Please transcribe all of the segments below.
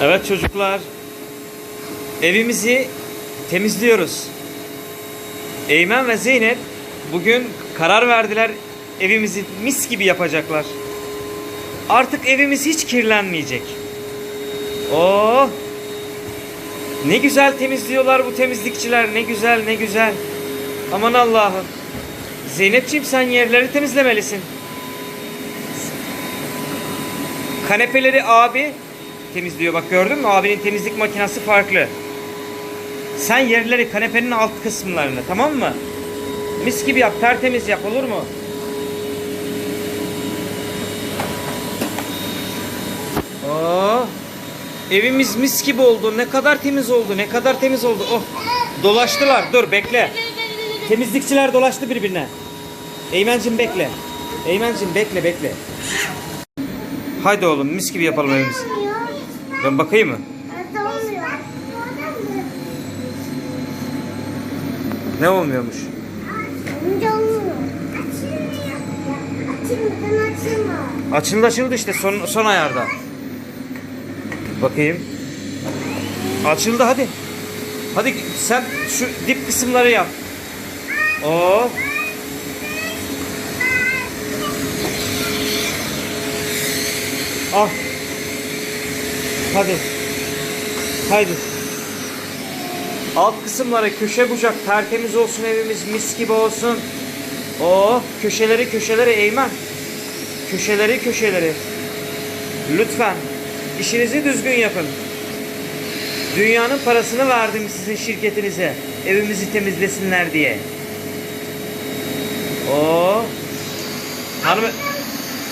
Evet çocuklar. Evimizi temizliyoruz. Eymen ve Zeynep bugün karar verdiler. Evimizi mis gibi yapacaklar. Artık evimiz hiç kirlenmeyecek. Oo! Ne güzel temizliyorlar bu temizlikçiler. Ne güzel, ne güzel. Aman Allah'ım. Zeynepciğim sen yerleri temizlemelisin. Kanepeleri abi temizliyor. Bak gördün mü? Abinin temizlik makinesi farklı. Sen yerleri kanepenin alt kısımlarını tamam mı? Mis gibi yap, tertemiz yap olur mu? Oo, evimiz mis gibi oldu. Ne kadar temiz oldu. Ne kadar temiz oldu. Oh. Dolaştılar. Dur bekle. Temizlikçiler dolaştı birbirine. Eymencim bekle. Eymencim bekle bekle. Haydi oğlum mis gibi yapalım evimizi. Ben bakayım mı? Ne olmuyormuş? Açıldı açıldı işte son, son ayarda. Bakayım. Açıldı hadi. Hadi sen şu dip kısımları yap. Oo. Al. Hadi. Haydi. Alt kısımları köşe bucak tertemiz olsun evimiz mis gibi olsun. Oo köşeleri köşeleri Eymen. Köşeleri köşeleri. Lütfen işinizi düzgün yapın. Dünyanın parasını verdim sizin şirketinize. Evimizi temizlesinler diye. Oo. Hanım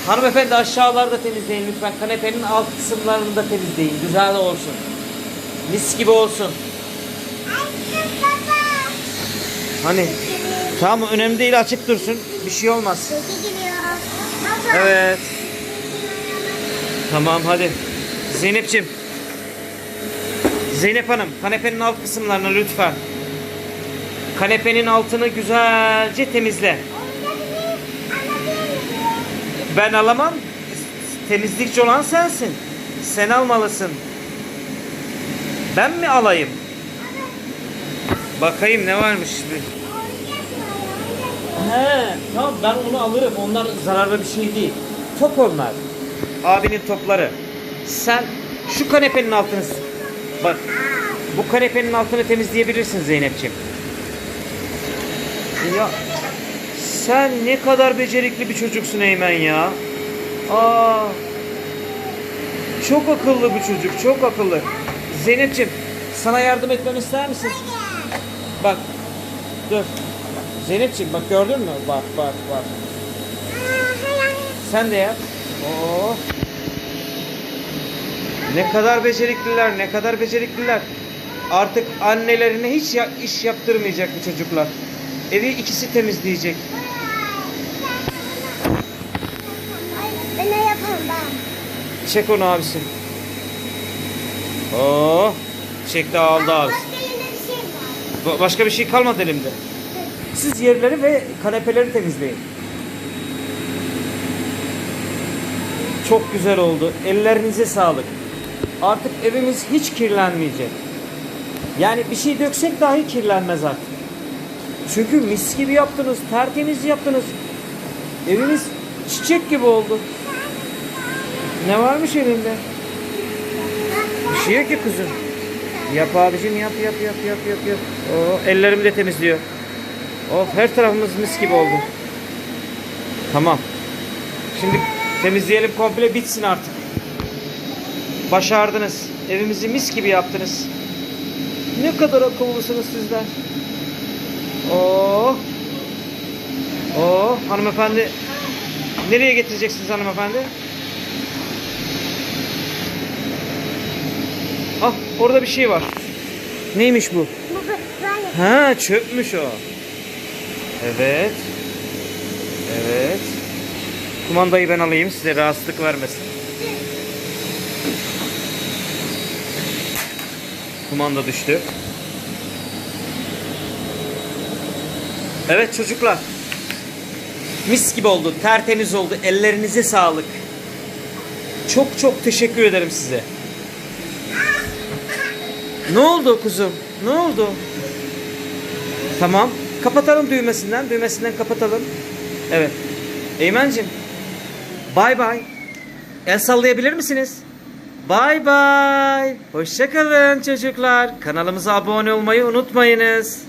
Hanımefendi aşağılarda temizleyin lütfen. Kanepenin alt kısımlarını da temizleyin. Güzel olsun. Mis gibi olsun. Hani tamam önemli değil açık dursun. Bir şey olmaz. Evet. Tamam hadi. Zeynep'ciğim. Zeynep Hanım kanepenin alt kısımlarını lütfen. Kanepenin altını güzelce temizle. Ben alamam. Temizlikçi olan sensin. Sen almalısın. Ben mi alayım? Bakayım ne varmış bir. He, tamam ben onu alırım. Onlar zararlı bir şey değil. Top onlar. Abinin topları. Sen şu kanepenin altını bak. Bu kanepenin altını temizleyebilirsin Zeynep'ciğim. Ya sen ne kadar becerikli bir çocuksun Eymen ya. Aa. Çok akıllı bir çocuk, çok akıllı. Zeynep'ciğim, sana yardım etmemi ister misin? Bak. Dur. Zeynep'ciğim bak gördün mü? Bak bak bak. Sen de yap. Oo. Ne kadar becerikliler, ne kadar becerikliler. Artık annelerine hiç ya- iş yaptırmayacak bu çocuklar. Evi ikisi temizleyecek. Ben ne yaparım ben? Çek onu abisi. Oo. Çekti aldı abi. Şey. Ba- Başka bir şey kalmadı elimde. Siz yerleri ve kanepeleri temizleyin. Çok güzel oldu. Ellerinize sağlık. Artık evimiz hiç kirlenmeyecek. Yani bir şey döksek dahi kirlenmez artık. Çünkü mis gibi yaptınız, tertemiz yaptınız. Evimiz çiçek gibi oldu. Ne varmış elinde? Bir şey yok ki kızım. Yap abicim yap yap yap yap yap yap. Oo, ellerimi de temizliyor. Of her tarafımız mis gibi oldu. Tamam. Şimdi temizleyelim komple bitsin artık. Başardınız. Evimizi mis gibi yaptınız. Ne kadar akıllısınız sizler. Oo. Oo hanımefendi. Nereye getireceksiniz hanımefendi? Ah orada bir şey var. Neymiş bu? Bu. Ha çöpmüş o. Evet. Evet. Kumandayı ben alayım size rahatsızlık vermesin. Kumanda düştü. Evet çocuklar. Mis gibi oldu, tertemiz oldu. Ellerinize sağlık. Çok çok teşekkür ederim size. Ne oldu kuzum? Ne oldu? Tamam. Kapatalım düğmesinden. Düğmesinden kapatalım. Evet. Eymen'cim. Bay bay. El sallayabilir misiniz? Bay bay. Hoşçakalın çocuklar. Kanalımıza abone olmayı unutmayınız.